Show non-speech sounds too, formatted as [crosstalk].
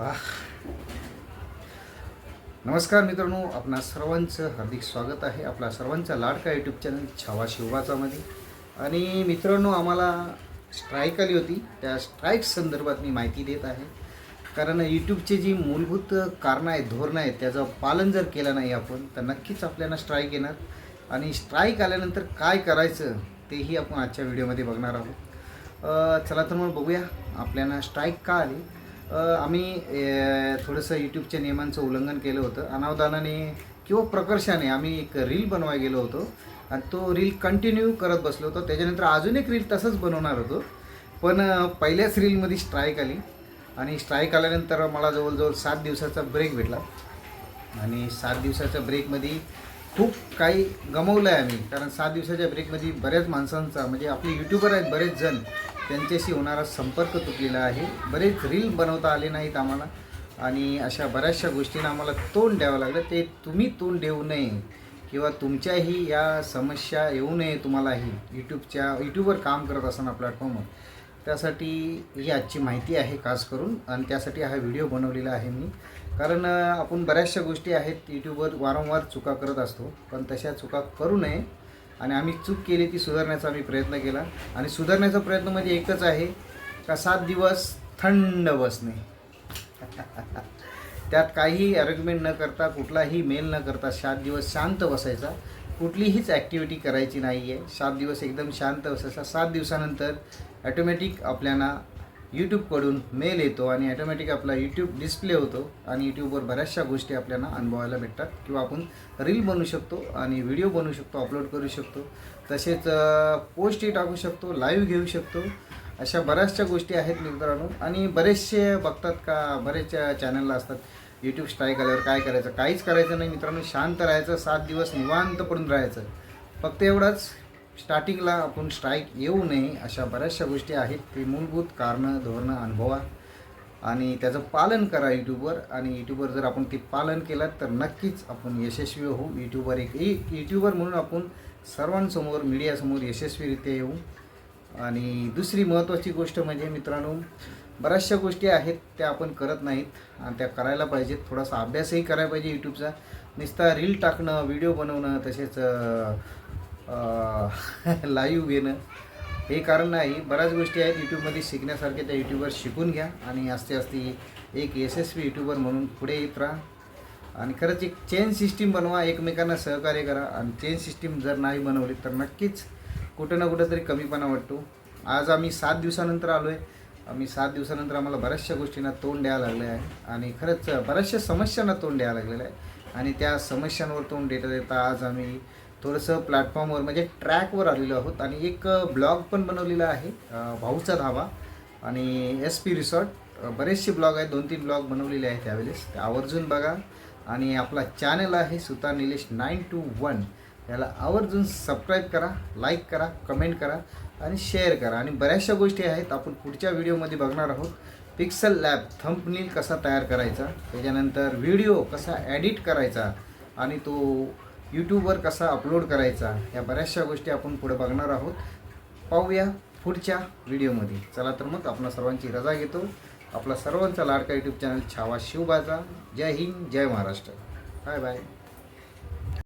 आह. नमस्कार मित्रांनो आपणा सर्वांचं हार्दिक स्वागत आहे. आपला सर्वांचा लाडका यूट्यूब चॅनल छावा शिवबाचामध्ये. आणि मित्रांनो आम्हाला स्ट्राईक आली होती. त्या स्ट्राईक संदर्भात मी माहिती देत आहे. कारण यूट्यूबचे जी मूलभूत कारणं आहेत धोरणं आहेत त्याचं पालन जर केलं नाही आपण तर नक्कीच आपल्याला स्ट्राईक येणार. आणि स्ट्राईक आल्यानंतर काय करायचं तेही आपण आजच्या व्हिडिओमध्ये बघणार आहोत. चला तर मग बघूया. आपल्याला स्ट्राईक का आली? आम्ही थोडंसं यूट्यूबच्या नियमांचं उल्लंघन केलं होतं. अनावधानाने किंवा प्रकर्षाने आम्ही एक रील बनवाय गेलो होतो. आणि तो रील कंटिन्यू करत बसलो होतो. त्याच्यानंतर अजून एक रील तसंच बनवणार होतो. पण पहिल्याच रीलमध्ये स्ट्राईक आली. आणि स्ट्राईक आल्यानंतर मला जवळजवळ सात दिवसाचा ब्रेक भेटला. आणि सात दिवसाच्या ब्रेकमध्ये खूप काही गमवलं आहे आम्ही. कारण सात दिवसाच्या ब्रेकमध्ये बऱ्याच माणसांचा म्हणजे आपले युट्यूबर आहेत बरेच जण त्यांच्याशी होणारा संपर्क तुटलेला आहे. बरेच रील बनवता आले नाहीत आम्हाला. आणि अशा बऱ्याचशा गोष्टींना आम्हाला तोंड द्यावं लागलं. ते तुम्ही तोंड देऊ नये किंवा तुमच्याही या समस्या येऊ नये तुम्हालाही. यूट्यूबच्या यूट्यूबवर काम करत असताना प्लॅटफॉर्मवर त्यासाठी ही आजची माहिती आहे खास करून. आणि त्यासाठी हा व्हिडिओ बनवलेला आहे मी. कारण आपण बऱ्याचशा गोष्टी आहेत यूट्यूबवर वारंवार चुका करत असतो पण तशा चुका करू नये. आणि आम्ही चूक केली ती सुधारण्याचा आम्ही प्रयत्न केला. आणि सुधारण्याचा प्रयत्न म्हणजे एकच आहे का सात दिवस थंड बसणे. [laughs] त्यात काही अरेंजमेंट न करता कुठलाही मेल न करता सात दिवस शांत बसायचा. कुठलीहीच ॲक्टिव्हिटी करायची नाही आहे सात दिवस एकदम शांत बसायचा. सात दिवसानंतर ॲटोमॅटिक आपल्याला यूट्यूबकडून मेल येतो आणि ॲटोमॅटिक आपला यूट्यूब डिस्प्ले होतो आणि यूट्यूबवर बऱ्याचशा गोष्टी आपल्याला अनुभवायला भेटतात. किंवा आपण रील बनवू शकतो आणि व्हिडिओ बनवू शकतो अपलोड करू शकतो. तसेच पोस्टही टाकू शकतो लाईव्ह घेऊ शकतो. अशा बऱ्याचशा गोष्टी आहेत मित्रांनो. आणि बरेचसे बघतात का बरेच चॅनलला असतात. यूट्यूब स्ट्राईक आल्यावर काय करायचं? काहीच करायचं नाही मित्रांनो. शांत राहायचं सात दिवस निवांत पडून राहायचं. फक्त एवढंच. स्टार्टिंगला आपण स्ट्राईक येऊ नये अशा बऱ्याचशा गोष्टी आहेत. ते मूलभूत कारणं धोरणं अनुभवा आणि त्याचं पालन करा यूट्यूबवर आणि यूट्यूबवर जर आपण ते पालन केलं तर नक्कीच आपण यशस्वी होऊ. यूट्यूबवर एक एक यूट्यूबर म्हणून आपण सर्वांसमोर मीडियासमोर यशस्वीरित्या येऊ. आणि दुसरी महत्त्वाची गोष्ट म्हणजे मित्रांनो बऱ्याचशा गोष्टी आहेत त्या आपण करत नाहीत आणि त्या करायला पाहिजेत. थोडासा अभ्यासही करायला पाहिजे यूट्यूबचा. नुसता रील टाकणं व्हिडिओ बनवणं तसेच लाईव्ह [laughs] येणं. हे कारण नाही बऱ्याच गोष्टी आहेत यूट्यूबमध्ये शिकण्यासारख्या त्या यूट्यूबवर शिकून घ्या आणि असते असते एक यशस्वी यूट्यूबर म्हणून पुढे येत राहा. आणि खरंच एक चेन सिस्टीम बनवा एकमेकांना सहकार्य करा. आणि चेन सिस्टीम जर नाही बनवली तर नक्कीच कुठं ना कुठं तरी कमीपणा वाटतो. आज आम्ही सात दिवसानंतर आलो आहे आम्ही सात दिवसानंतर आम्हाला बऱ्याचशा गोष्टींना तोंड द्यायला लागलं आहे. आणि खरंच बऱ्याचशा समस्यांना तोंड द्यायला लागलेलं आहे. आणि त्या समस्यांवर तोंड देता देता आज आम्ही थोडंसं प्लॅटफॉर्मवर म्हणजे ट्रॅकवर आलेलो आहोत आणि एक ब्लॉग पण बनवलेला आहे भाऊचा धाबा आणि एस पी रिसॉर्ट बरेचसे ब्लॉग आहेत दोन तीन ब्लॉग बनवलेले आहेत त्यावेळेस. ते आवर्जून बघा. आणि आपला चॅनल आहे Sutar Nilesh nine two one याला आवर्जून सबस्क्राईब करा लाईक करा कमेंट करा आणि शेअर करा. आणि बऱ्याचशा गोष्टी आहेत आपण पुढच्या व्हिडिओमध्ये बघणार आहोत. पिक्सल लॅब थंपनील कसा तयार करायचा त्याच्यानंतर व्हिडिओ कसा ॲडिट करायचा आणि तो यूट्यूबवर कसा अपलोड करायचा या बऱ्याचशा गोष्टी आपण पुढे बघणार आहोत. पाहूया पुढच्या व्हिडिओमध्ये. चला तर मग आपण सर्वांची रजा घेतो. आपला सर्वांचा लाडका यूट्यूब चॅनल छावा शिवबाजा जय हिंद जय महाराष्ट्र. Bye bye